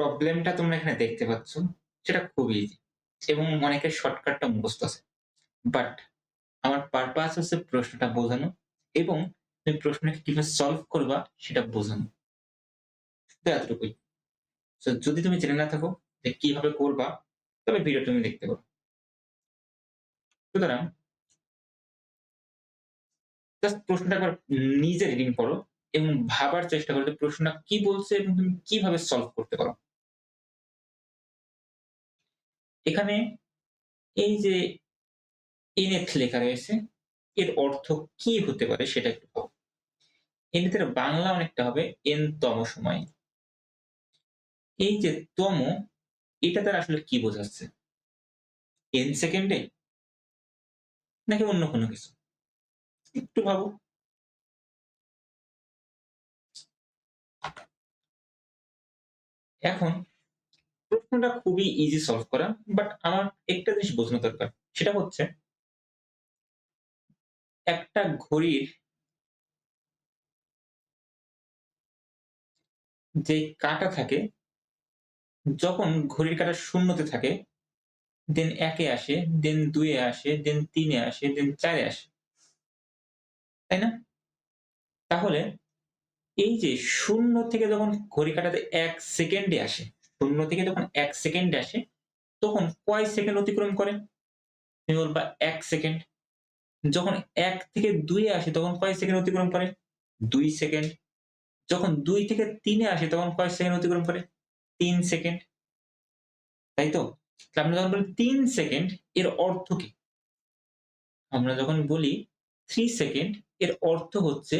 প্রবলেমটা তোমরা এখানে দেখতে পাচ্ছ সেটা খুবই ইজি এবং অনেকের শর্টকাটটা মুখস্থ আছে। বাট আমার পারপাস হচ্ছে প্রশ্নটা বোঝানো এবং তুমি প্রশ্নটাকে কীভাবে সলভ করবা সেটা বোঝানো। শুধু এতটুকুই So, যদি তুমি জেনে না থাকো যে কীভাবে করবা তবে ভিডিও তুমি দেখতে পারো। সুতরাং জাস্ট প্রশ্নটা একবার নিজে রিডিং করো এবং ভাবার চেষ্টা করো যে প্রশ্নটা কি বলছে এবং তুমি কীভাবে সলভ করতে পারো। এখানে এই যে এনএথ লেখা রয়েছে, এর অর্থ কি হতে পারে সেটা একটু এনএথের বাংলা অনেকটা হবে এন তম সময়। এই যে তম, এটা তার আসলে কি বোঝাচ্ছে? এন সেকেন্ডে? নাকি অন্য কোনো কিছু? একটু ভাবো। এখন প্রশ্নটা খুবই ইজি সলভ করা বাট আমার একটা জিনিস বোঝানো দরকার, সেটা হচ্ছে একটা ঘড়ির যে কাটা থাকে, যখন ঘড়ির কাটা শূন্যতে থাকে দেন একে আসে দেন দুয়ে আসে দেন তিনে আসে দেন চারে আসে। তাই না? তাহলে এই যে শূন্য থেকে যখন ঘড়ি কাটাতে এক সেকেন্ডে আসে শূন্য থেকে যখন এক সেকেন্ড আসে, তখন কয় সেকেন্ড অতিক্রম করে? তুমি বলবা এক সেকেন্ড যখন এক থেকে দুই আসে, তখন কয় সেকেন্ড অতিক্রম করে? দুই সেকেন্ড যখন দুই থেকে তিনে আসে, তখন কয় সেকেন্ড অতিক্রম করে? তিন সেকেন্ড তাই তো? আমরা যখন বলি তিন সেকেন্ড এর অর্থ কি? আমরা যখন বলি থ্রি সেকেন্ড এর অর্থ হচ্ছে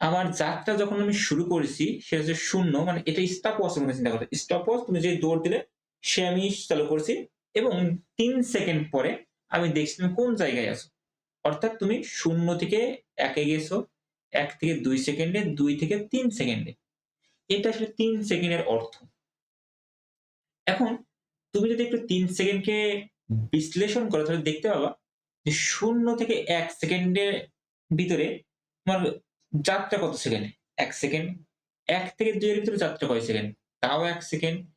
আমার যাত্রা যখন আমি শুরু করেছি, সেটা হচ্ছে শূন্য মানে এটা স্টপ ওয়াচ মনে চিন্তা করো। স্টপ ওয়াচ তুমি যে দৌড় দিলে, সে আমি চালু করছি এবং তিন সেকেন্ড পরে আমি দেখছি তুমি কোন জায়গায় আছো। অর্থাৎ তুমি শূন্য থেকে একে গেছো, এক থেকে দুই সেকেন্ডে দুই থেকে তিন সেকেন্ডে এটা আসলে তিন সেকেন্ডের অর্থ। এখন, তুমি যদি একটু তিন সেকেন্ডকে বিশ্লেষণ করো, তাহলে দেখতে পাবা যে শূন্য থেকে এক সেকেন্ডের ভিতরে তোমার যাত্রা কত সেকেন্ড? এক সেকেন্ড। এক থেকে দুইয়ের ভিতরে যাত্রা কয় সেকেন্ড? তাও এক সেকেন্ড।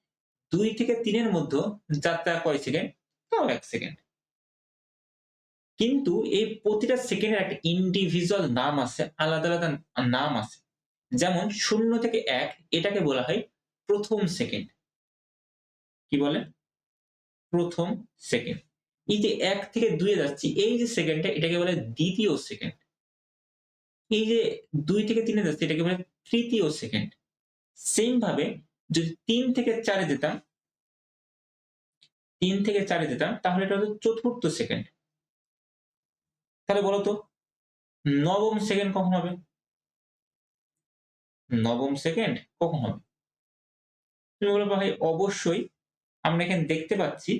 দুই থেকে তিনের মধ্যে যাত্রা কয় সেকেন্ড? তাও এক সেকেন্ড। কিন্তু এই প্রতিটা সেকেন্ডের একটা ইন্ডিভিজুয়াল নাম আছে, আলাদা আলাদা নাম আছে। যেমন শূন্য থেকে এক, এটাকে বলা হয় প্রথম সেকেন্ড। কি বলে? প্রথম সেকেন্ড। এই যে এক থেকে দুয়ে যাচ্ছি, এই যে সেকেন্ডটা, এটাকে বলে দ্বিতীয় সেকেন্ড। এই যে দুই থেকে তিনে যাচ্ছে, এটাকে বলে তৃতীয় সেকেন্ড সেম ভাবে যদি তিন থেকে চারে যেতাম, তিন থেকে চারে যেতাম, তাহলে এটা হতো চতুর্থ সেকেন্ড তাহলে বলতো নবম সেকেন্ড কখন হবে? নবম সেকেন্ড কখন হবে? তুমি বলো ভাই, অবশ্যই আমরা এখানে দেখতে পাচ্ছি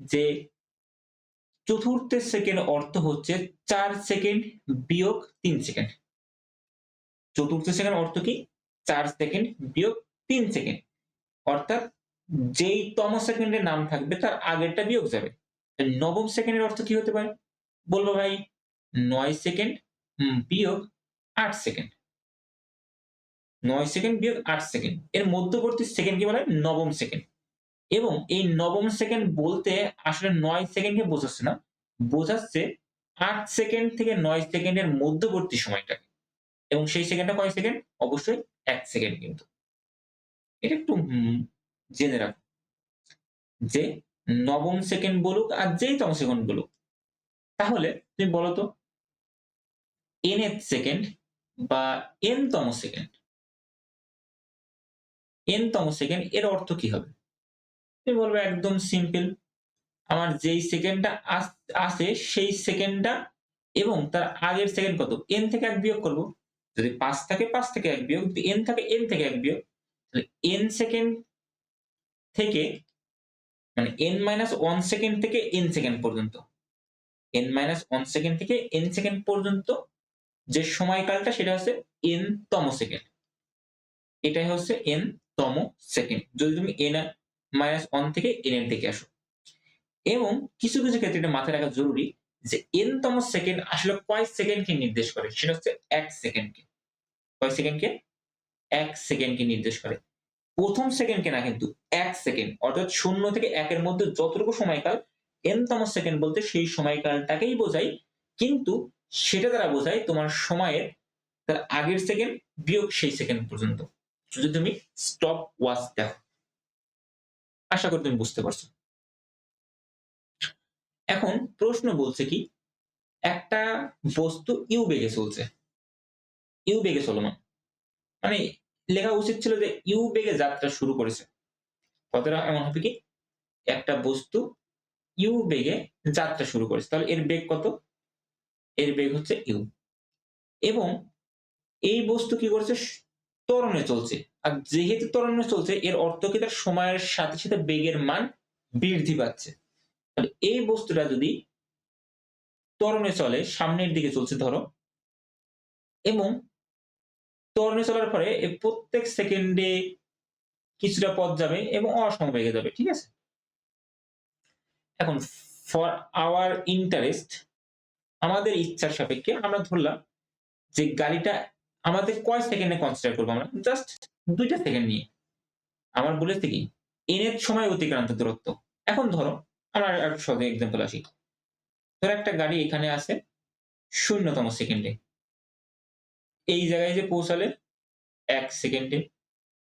যে চতুর্থ সেকেন্ড অর্থ হচ্ছে চার সেকেন্ড বিয়োগ তিন সেকেন্ড চতুর্থ সেকেন্ড অর্থ কি? চার সেকেন্ড বিয়োগ তিন সেকেন্ড অর্থাৎ যেই তম সেকেন্ডের নাম থাকবে, তার আগেরটা বিয়োগ যাবে। নবম সেকেন্ডের অর্থ কি হতে পারে? বলব ভাই, নয় সেকেন্ড বিয়োগ আট সেকেন্ড নয় সেকেন্ড বিয়োগ আট সেকেন্ড এর মধ্যবর্তী সেকেন্ড কি বলে নবম সেকেন্ড এবং এই নবম সেকেন্ড বলতে আসলে নয় সেকেন্ডকে বোঝাচ্ছে না, বোঝাচ্ছে আট সেকেন্ড থেকে নয় সেকেন্ডের মধ্যবর্তী সময়টাকে। এবং সেই সেকেন্ডটা কয় সেকেন্ড অবশ্যই এক সেকেন্ড কিন্তু। এটা একটু জেনে রাখো। যে নবম সেকেন্ড বলুক আর যেই তম সেকেন্ড বলুক, তাহলে তুমি বলো তো এন এথ সেকেন্ড বা এন তম সেকেন্ড এন তম সেকেন্ড এর অর্থ কি হবে? তুমি বলবে একদম সিম্পল আমার যেই সেকেন্ডটা আসে সেই সেকেন্ডটা এবং তার আগের সেকেন্ড কত? এন থেকে এক বিয়োগ করব। যদি পাঁচ থাকে পাঁচ থেকে এক বিয়োগ, যদি এন থাকে এন থেকে এক বিয়োগ, তাহলে এন সেকেন্ড থেকে মানে এন মাইনাস ওয়ান সেকেন্ড থেকে এন সেকেন্ড পর্যন্ত। এন মাইনাস ওয়ান সেকেন্ড থেকে এন সেকেন্ড পর্যন্ত যে সময়কালটা সেটা হচ্ছে এন তম সেকেন্ড এটাই হচ্ছে এন তম সেকেন্ড যদি তুমি এন মাইনাস ওয়ান থেকে এন এর দিকে আসো। এবং কিছু কিছু ক্ষেত্রে এটা মাথায় রাখা জরুরি যে এন তম সেকেন্ড আসলে কয় সেকেন্ডকে নির্দেশ করে? সেটা হচ্ছে এক সেকেন্ডকে কয় সেকেন্ডকে এক সেকেন্ডকে নির্দেশ করে। প্রথম সেকেন্ডকে না, কিন্তু এক সেকেন্ড অর্থাৎ শূন্য থেকে একের মধ্যে যতটুকু সময়কাল এনতম সেকেন্ড বলতে সেই সময়কালটাকেই বোঝায় কিন্তু সেটা দ্বারা বোঝায় তোমার সময়ের, তার আগের সেকেন্ড বিয়োগ সেই সেকেন্ড পর্যন্ত। যদি তুমি স্টপ ওয়াচ দেখো। আশা করি তুমি বুঝতে পারছ। এখন প্রশ্ন বলছে কি, একটা বস্তু ইউ বেগে চলছে। ইউ বেগে চলমান। মানে লেখা উচিত ছিল যে ইউ বেগে যাত্রা শুরু করেছে। কথাটা এমন হবে কি, একটা বস্তু ইউ বেগে যাত্রা শুরু করেছে। তাহলে এর বেগ কত? এর বেগ হচ্ছে ইউ। এবং এই বস্তু কি করছে? ত্বরণে চলছে। আর যেহেতু ত্বরণে চলছে, এর অর্থ কি? তার সময়ের সাথে সাথে বেগের মান বৃদ্ধি পাচ্ছে। এই বস্তুটা যদি ত্বরণে চলে, সামনের দিকে চলছে ধরো, এবং ত্বরণে চলার পরে প্রত্যেক সেকেন্ডে কিছুটা পথ যাবে এবং অসমবেগে যাবে, ঠিক আছে? এখন ফর আওয়ার ইন্টারেস্ট আমাদের ইচ্ছার সাপেক্ষে আমরা ধরলাম যে গাড়িটা আমাদের কয় সেকেন্ডে কনসিডার করব আমরা? জাস্ট দুইটা সেকেন্ড নিয়ে। আমার বলেছে কি? এনের সময় অতিক্রান্ত দূরত্ব। এখন ধরো, আমার সহজে এক্সাম্পল আসি। ধরো একটা গাড়ি এখানে আছে শূন্যতম সেকেন্ডে এই জায়গায় যে পৌঁছালে এক সেকেন্ডে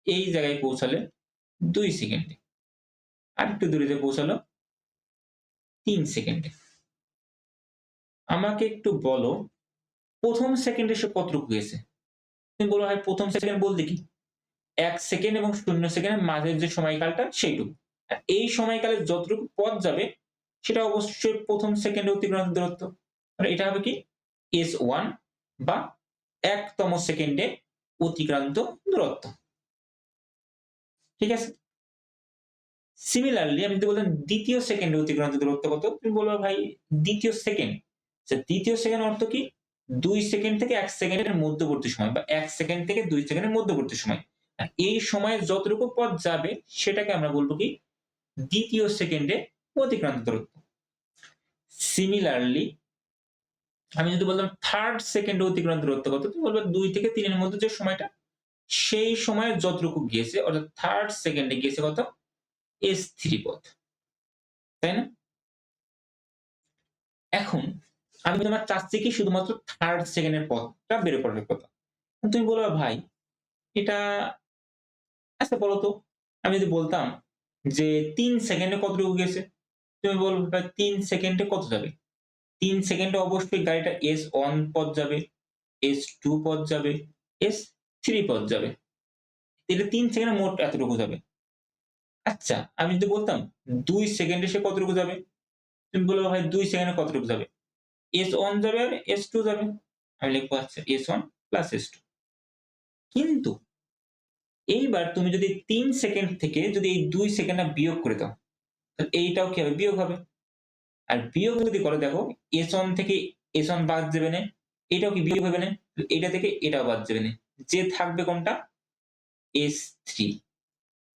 এই জায়গায় পৌঁছালে দুই সেকেন্ডে আর একটু দূরে যে পৌঁছালো, তিন সেকেন্ডে আমাকে একটু বলো, প্রথম সেকেন্ডে সে কতটুকু গেছে? বলো ভাই, প্রথম সেকেন্ড বলতে কি এক সেকেন্ড এবং শূন্য সেকেন্ডের মাঝের যে সময়কালটা, সেইটুকু। এই সময়কালে যতটুকু পথ যাবে, সেটা অবশ্যই প্রথম সেকেন্ডে অতিক্রান্ত দূরত্ব। এটা হবে কি? এস ওয়ান বা একতম সেকেন্ডে অতিক্রান্ত দূরত্ব। ঠিক আছে? সিমিলারলি আমি যদি বলতাম দ্বিতীয় সেকেন্ডে অতিক্রান্ত দূরত্ব কত? তুমি বলব, ভাই, দ্বিতীয় সেকেন্ড দ্বিতীয় সেকেন্ড অর্থ কি? দুই সেকেন্ড থেকে এক সেকেন্ডের মধ্যবর্তী সময় বা এক সেকেন্ড থেকে দুই সেকেন্ডের মধ্যবর্তী সময়। এই সময়ে যতটুকু পথ যাবে, সেটাকে আমরা বলব কি? দ্বিতীয় সেকেন্ডে অতিক্রান্ত দূরত্ব। সিমিলারলি আমি যদি বললাম থার্ড সেকেন্ডে অতিক্রান্ত দূরত্ব কত, তুমি বলবে দুই থেকে তিনের মধ্যে যে সময়টা, সেই সময়ে যতটুকু গিয়েছে, অর্থাৎ থার্ড সেকেন্ডে গিয়েছে কত? এস থ্রি পথ। তাই না? এখন আমি তোমার চাচ্ছি কি শুধুমাত্র থার্ড সেকেন্ডের পথটা বের করার কথা তুমি বলবে, ভাই, এটা আচ্ছা বলো তো। আমি যদি বলতাম যে, তিন সেকেন্ডে কতটুকু গেছে? তুমি বলবে, ভাই, তিন সেকেন্ডে কত যাবে? তিন সেকেন্ডে অবশ্যই গাড়িটা এস ওয়ান পথ যাবে এস টু পথ যাবে এস থ্রি পথ যাবে। এটা তিন সেকেন্ডে মোট এতটুকু যাবে। আচ্ছা আমি যদি বলতাম, দুই সেকেন্ডে সে কতটুকু যাবে? তুমি বলব, ভাই, দুই সেকেন্ডে কতটুকু যাবে? এস ওয়ান যাবে আর এস টু যাবে। আমি লিখব আচ্ছা s one plus s two কিন্তু এইবার তুমি যদি তিন সেকেন্ড থেকে যদি এই দুই সেকেন্ডটা বিয়োগ করে দাও, তাহলে এইটাও কি হবে? বিয়োগ হবে। আর বিয়োগ যদি করে, দেখো এস ওয়ান থেকে এস ওয়ান বাদ যাবে না। এটাও কি বিয়োগ হবে না? এটা থেকে এটাও বাদ যাবে না। যে থাকবে কোনটা? এস থ্রি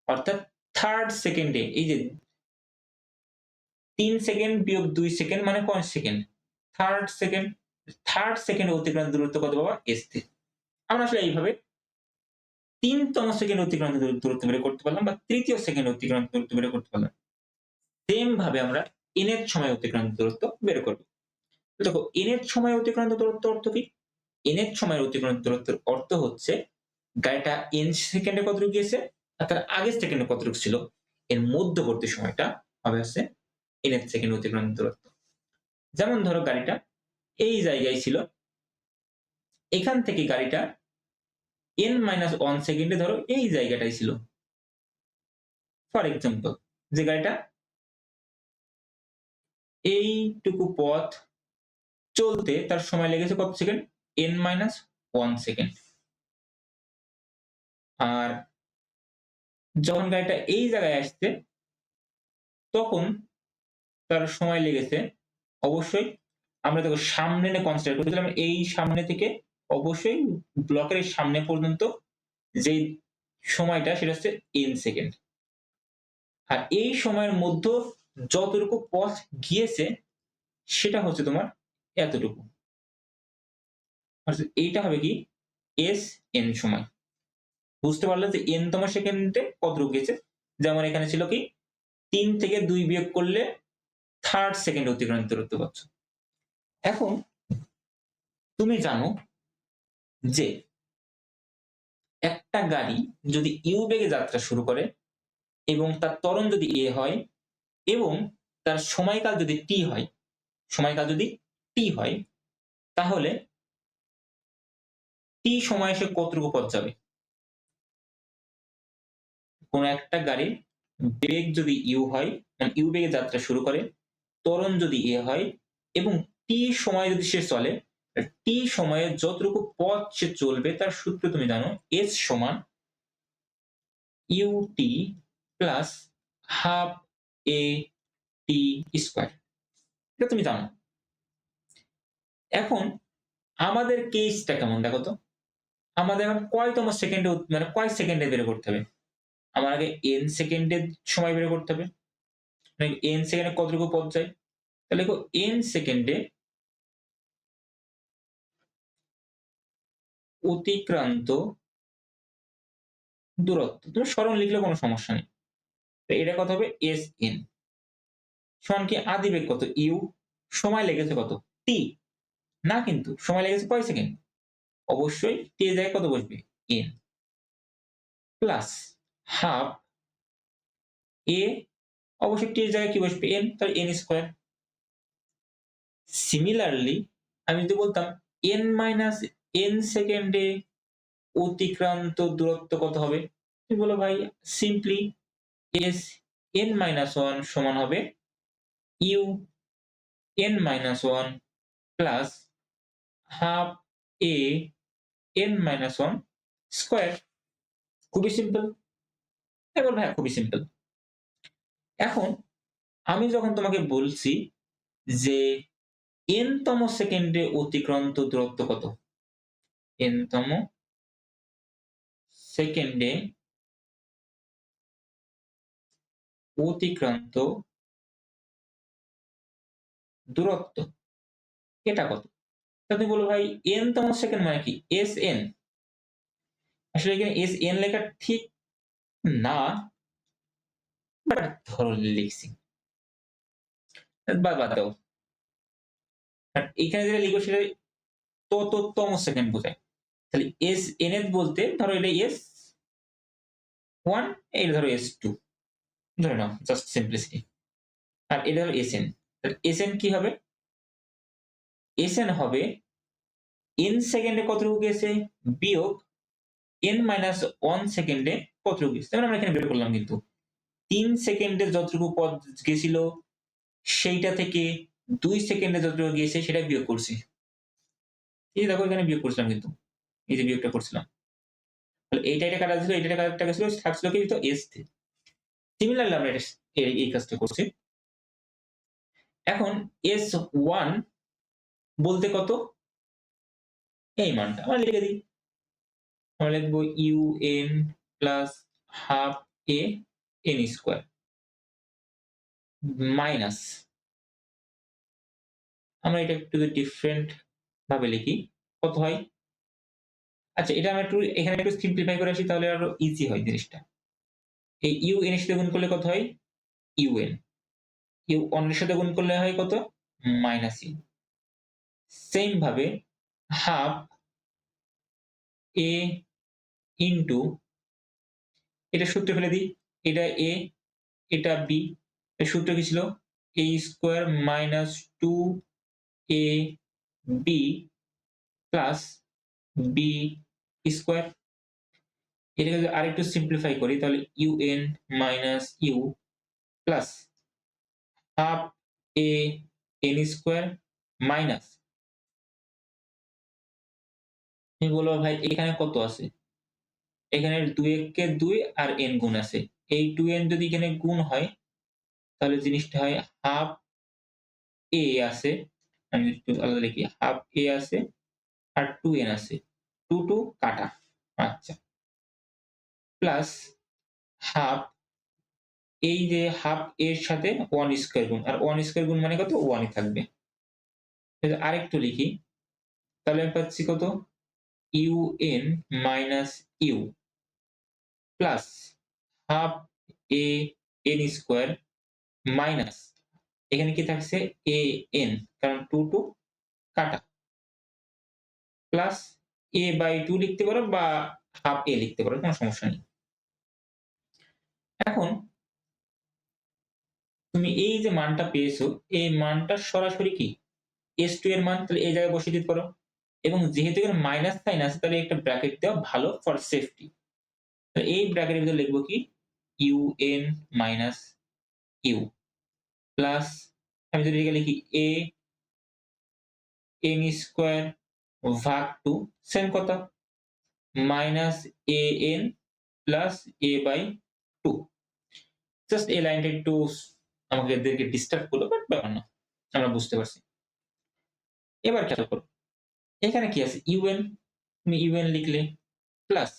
অর্থাৎ থার্ড সেকেন্ডে এই যে তিন সেকেন্ড বিয়োগ দুই সেকেন্ড মানে কয় second third second third second অতিক্রান্ত দূরত্ব কত পাবা? এস থ্রি আমরা আসলে এইভাবে তিনতম সেকেন্ড অতিক্রান্ত দূরত্ব বের করতে পারলাম বা তৃতীয় সেকেন্ড অতিক্রান্ত দূরত্ব বের করতে পারলাম। সেম ভাবে আমরা এনের সময় অতিক্রান্ত দূরত্ব বের করব। দেখো এনের সময় অতিক্রান্ত দূরত্ব অর্থ কি? এনের সময় অতিক্রান্ত দূরত্বের অর্থ হচ্ছে গাড়িটা এন সেকেন্ডে কতটুকু গিয়েছে আর তার আগের সেকেন্ডে কতটুকু ছিল এর মধ্যবর্তী সময়টা হবে হচ্ছে এনের সেকেন্ড অতিক্রান্ত দূরত্ব। যেমন ধরো গাড়িটা, এই জায়গায় ছিল। এখান থেকে গাড়িটা এন মাইনাস ওয়ান সেকেন্ডে ধরো এই জায়গাটাই ছিল। ফর এক্সাম্পল যে গাড়িটা এইটুকু পথ চলতে তার সময় লেগেছে কত second n minus one second আর যখন গাড়িটা এই জায়গায় আসছে, তখন তার সময় লেগেছে অবশ্যই আমরা দেখো সামনে কনসিডার করেছিলাম, এই সামনে থেকে অবশ্যই ব্লকের সামনে পর্যন্ত যে সময়টা সেটা হচ্ছে এন সেকেন্ড আর এই সময়ের মধ্যে যতটুকু পথ গিয়েছে, সেটা হচ্ছে তোমার এতটুকু। এইটা হবে কি? এস এন সময়। বুঝতে পারলে যে এন তোমার সেকেন্ডে কতটুকু গেছে যেমন এখানে ছিল কি? তিন থেকে দুই বিয়োগ করলে থার্ড সেকেন্ড অতিক্রান্ত দূরত্ব পাচ্ছ এখন তুমি জানো যে একটা গাড়ি যদি ইউ বেগে যাত্রা শুরু করে এবং তার ত্বরণ যদি এ হয় এবং তার সময়কাল যদি টি হয়, সময়কাল যদি টি হয়, তাহলে টি সময় সে কতটুকু পথ যাবে? কোন একটা গাড়ির বেগ যদি ইউ হয় মানে ইউ বেগে যাত্রা শুরু করে ত্বরণ যদি এ হয় এবং টি সময় যদি সে চলে টি সময়ে যতটুকু পথ সে চলবে, তার সূত্র তুমি জানো এস সমান u t plus half a t square এটা তুমি জানো। এখন আমাদের কেসটা কেমন দেখো তো? আমাদের এখন কয়তম সেকেন্ডে মানে কয় সেকেন্ডে বের করতে হবে? আমার আগে এন সেকেন্ডের সময় বের করতে হবে। এন সেকেন্ডে কতটুকু পথ যায় তাহলে দেখো এন সেকেন্ডে অতিক্রান্ত দূরত্ব। তুমি স্মরণ লিখলে কোনো সমস্যা নেই। এটা কত হবে? এস এন সমান কি? আদি বেগ কত? ইউ সময় লেগেছে কত? টি না কিন্তু, সময় লেগেছে কয় সেকেন্ড? অবশ্যই টি জায়গায় কত বসবে? এন প্লাস হাফ এ অবশ্যই টি এর জায়গায় কি বসবে? এন তাহলে এন স্কোয়ার সিমিলারলি আমি যদি বলতাম এন মাইনাস এন সেকেন্ডে অতিক্রান্ত দূরত্ব কত হবে? তুমি বলো ভাই simply s n minus one সমান হবে u n minus one plus half a n minus one square খুবই সিম্পল এবার ভাই, খুবই সিম্পল এখন আমি যখন তোমাকে বলছি যে এন তম সেকেন্ডে অতিক্রান্ত দূরত্ব কত? এন তম সেকেন্ডে অতিক্রান্ত দূরত্ব এটা কত? তুমি বলো ভাই এন তম সেকেন্ড মানে কি? S n. আসলে এখানে এস এন লেখা ঠিক না ধরো লিখছি। বাদ দাও। এখানে যেটা লিখো সেটা তততম সেকেন্ড বোঝায়। তাহলে এস এন এস বলতে ধরো এটা এস ওয়ান এটা ধরো এস টু ধরে নাও জাস্ট সিম্পলিসিটি আর এটা হলো এস এন এস এন কি হবে? এস এন হবে এন সেকেন্ডে কতটুকু গেছে? বিয়োগ এন মাইনাস ওয়ান সেকেন্ডে কতটুকু গেছে? আমরা এখানে বের করলাম কিন্তু। তিন সেকেন্ডে যতটুকু পথ গেছিল, সেইটা থেকে দুই সেকেন্ডে যতটুকু গিয়েছে, সেটা বিয়োগ করছি। এই দেখো, এখানে বিয়োগ করছিলাম কিন্তু। এই যে বিয়োগটা করছিলাম। এইটা এটা কাটা ছিল, এইটা কাটা গেছিল থাকছিল কি তো এস সিমিলারলি আমরা এই কাজটা করছি। এখন এস ওয়ান বলতে কত? এই মানটা। আমরা লিখে দিই। আমরা লিখব u n plus half a n square minus আমরা এটা একটু ডিফারেন্ট ভাবে লিখি। কত হয়? আচ্ছা এটা আমরা একটু, এখানে একটু সিম্পলিফাই করে আসি, তাহলে আরও ইজি হয় জিনিসটা। এই ইউ এন এর সাথে গুণ করলে কত হয়? ইউ এন ইউ অন্যের সাথে গুণ করলে হয় কত? মাইনাস ইউ সেম ভাবে হাফ এ ইন্টু এটা সূত্র ফেলে দিই। এটা এ এটা বি সূত্র কি ছিল? A square minus two a b plus b square এটাকে যদি আরেকটু সিম্পলিফাই করি, তাহলে u n minus u plus half a n square minus তুমি বলব ভাই, এখানে কত আছে? এখানে দুই একে দুই আর এন গুণ আছে। এই টু এন যদি এখানে গুণ হয়, তাহলে জিনিসটা হয় হাফ এ আছে। আমি একটু আলাদা লিখি হাফ এ আছে আর টু এন আছে। টু টু কাটা আচ্ছা। প্লাস হাফ এই যে হাফ এর সাথে ওয়ান স্কোয়ার গুণ, আর ওয়ান স্কোয়ার গুণ মানে কত? ওয়ানই থাকবে। আরেকটু লিখি, তাহলে আমি পাচ্ছি কত? U n minus u plus half a n square minus এখানে কি থাকছে? এ এন কারণ টু টু কাটা। প্লাস এ বাই টু লিখতে পারো বা হাফ এ লিখতে পারো, কোনো সমস্যা নেই। এখন, তুমি এই যে মানটা পেয়েছ, এই মানটা সরাসরি কি? এস টু এর মান, তাহলে এই জায়গায় বসিয়ে দিতে পারো। এবং যেহেতু এখানে মাইনাস সাইন আছে, তাহলে একটা ব্র্যাকেট দেওয়া ভালো ফর সেফটি এই ব্র্যাকেটের ভিতরে লিখব কি? U n minus u plus আমি যদি এখানে লিখি এ এন স্কোয়ার ভাগ টু সেম কথা। Minus a n plus a by two just এই লাইনটা একটু আমাকে এদেরকে ডিস্টার্ব করল বাট ব্যাপার না, আমরা বুঝতে পারছি। এবার খেয়াল করো, এখানে কি আছে? ইউএন তুমি ইউএন লিখলে plus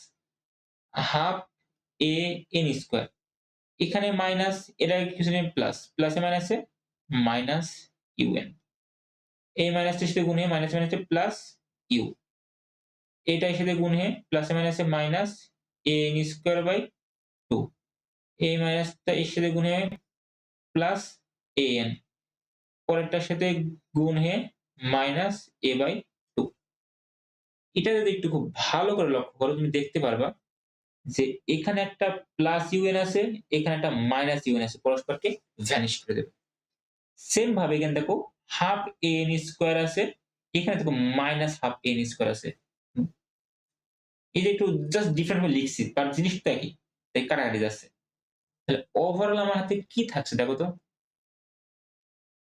half a n square. এখানে মাইনাস এটা কিছু নেই প্লাস প্লাসে মাইনাসে মাইনাস ইউএন এই মাইনাসটির সাথে গুণ হয়ে মাইনাস মাইনাসে প্লাস ইউ এটার সাথে গুণ হয়ে প্লাসে মাইনাসে minus a n square by two এই মাইনাসটা এর সাথে গুণ হয়ে প্লাস এ এন পরেরটার সাথে গুণ হয়ে মাইনাস এ বাই টু এটা যদি একটু খুব ভালো করে লক্ষ্য করো, তুমি দেখতে পারবা যে এখানে একটা প্লাস ইউএন আছে, এখানে একটা মাইনাস ইউএন আছে, পরস্পরকে ভ্যানিশ করে দেবে। সেম ভাবে এখানে দেখো হাফ এন স্কোয়ার আছে, এখানে দেখো মাইনাস হাফ এন স্কোয়ার আছে। এই যে একটু জাস্ট ডিফারেন্ট ভাবে লিখছি, তার জিনিসটা কি তাই কাটাকাটি যাচ্ছে? তাহলে ওভারঅল আমার হাতে কি থাকছে দেখো তো?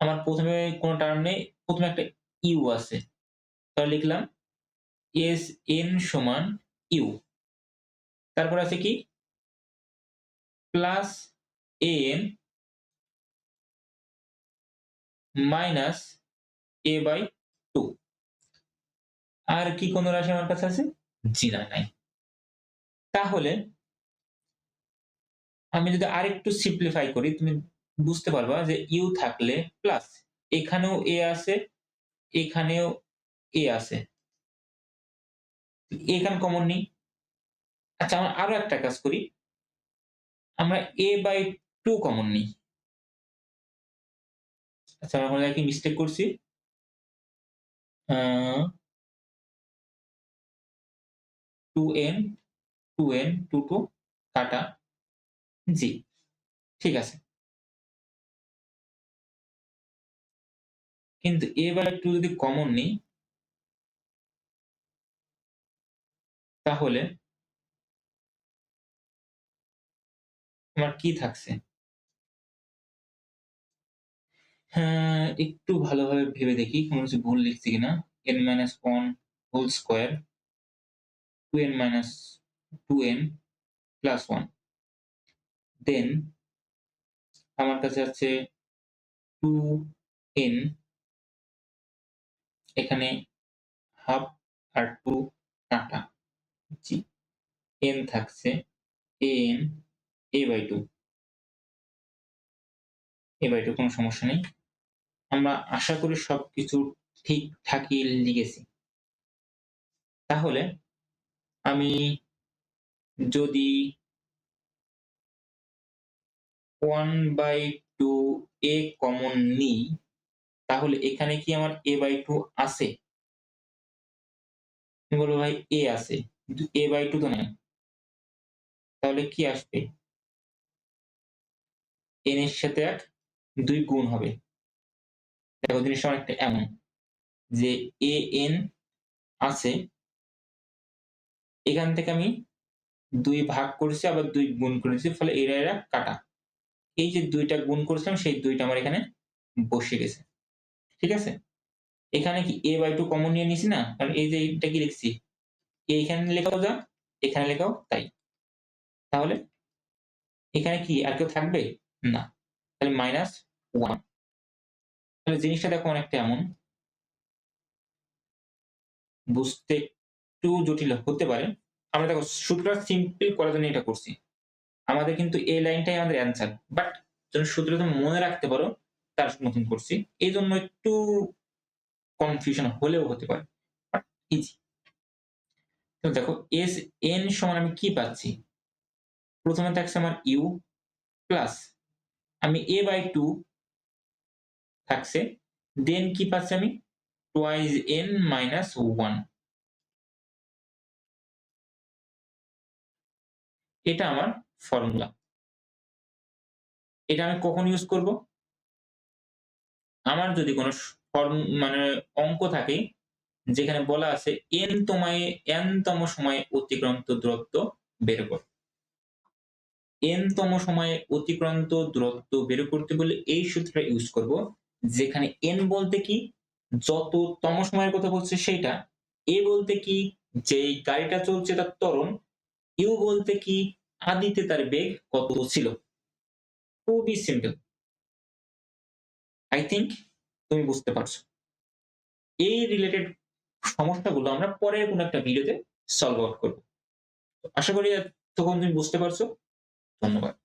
আমার প্রথমে কোনো টার্ম নেই, প্রথমে একটা ইউ আছে। তাহলে লিখলাম এস এন সমান ইউ তারপর আছে কি? Plus n minus a by two আর কি কোন রাশি আমার কাছে আছে? জি না নাই। তাহলে আমি যদি আরেকটু সিম্পলিফাই করি, তুমি বুঝতে পারবা যে ইউ থাকলে প্লাস এখানেও এ আছে, এখানেও এ আছে। এখানে কমন নেই। আচ্ছা আমরা আরও একটা কাজ করি। আমরা এ বাই টু কমন নিই। আচ্ছা আমরা কি মিস্টেক করছি। Two n two n two two কাটা। জি, ঠিক আছে। কিন্তু এ বাই টু যদি কমন নিই, তাহলে আমার কি থাকছে? হ্যাঁ একটু ভালোভাবে ভেবে দেখি, কোনো কিছু ভুল লিখছি কিনা। N minus one whole square two n minus two n plus one then আমার কাছে আছে টু এন এখানে হাফ আর টু কাটা। জি। এন থাকছে n a by two a by two কোনো সমস্যা নেই। আমরা আশা করি সবকিছু ঠিকঠাকই লিখেছি। তাহলে আমি যদি one by two a common নিই, তাহলে এখানে কি আমার এ বাই টু আছে? বলব ভাই এ আছে। কিন্তু এ বাই টু তো নাই। তাহলে কি আসবে? এন এর সাথে এক দুই গুণ হবে। দেখো জিনিসটা অনেকটা এমন যে এ এন আছে, এখান থেকে আমি দুই ভাগ করেছি, আবার দুই গুণ করেছি, ফলে এরা এরা কাটা। এই যে দুইটা গুণ করেছিলাম, সেই দুইটা আমার এখানে বসে গেছে। ঠিক আছে? এখানে কি এ বাই টু কমন নিয়ে নিছি না? কারণ এই যে এটা কি লিখছি? এইখানে লেখাও যা, এখানে লেখাও তাই। তাহলে এখানে কি আর কেউ থাকবে? না। তাহলে মাইনাস ওয়ান তাহলে জিনিসটা দেখো অনেকটা এমন। বুঝতে একটু জটিল হতে পারে। আমরা দেখো সূত্রটা সিম্পল করার জন্য এটা করছি। আমাদের কিন্তু এই লাইনটাই আমাদের অ্যান্সার বাট যখন সূত্রটা মনে রাখতে পারো, তার মতন করছি। এই জন্য একটু কনফিউশন হলেও হতে পারে। ইজি তো দেখো এস এন সমান আমি কি পাচ্ছি? প্রথমে থাকছে আমার ইউ প্লাস আমি এ বাই টু থাকছে দেন কি পাচ্ছি আমি? টোয়াইজ এন মাইনাস ওয়ান এটা আমার ফর্মুলা এটা আমি কখন ইউজ করব? আমার যদি কোনো ফর্ম মানে অঙ্ক থাকে, যেখানে বলা আছে এন তোমায় এন তম সময়ে অতিক্রান্ত দূরত্ব বের কর। এন তম সময়ে অতিক্রান্ত দূরত্ব বের করতে বলে এই সূত্রটা ইউজ করব, যেখানে এন বলতে কি যত তম সময়ের কথা বলছে সেটা এ বলতে কি যে গাড়িটা চলছে তার ত্বরণ ইউ বলতে কি আদিতে তার বেগ কত ছিল। খুবই সিম্পল আই থিঙ্ক তুমি বুঝতে পারছ। এই রিলেটেড সমস্যাগুলো আমরা পরের কোনো একটা ভিডিওতে সলভ আউট করব। আশা করি তখন তুমি বুঝতে পারছ। Somewhat.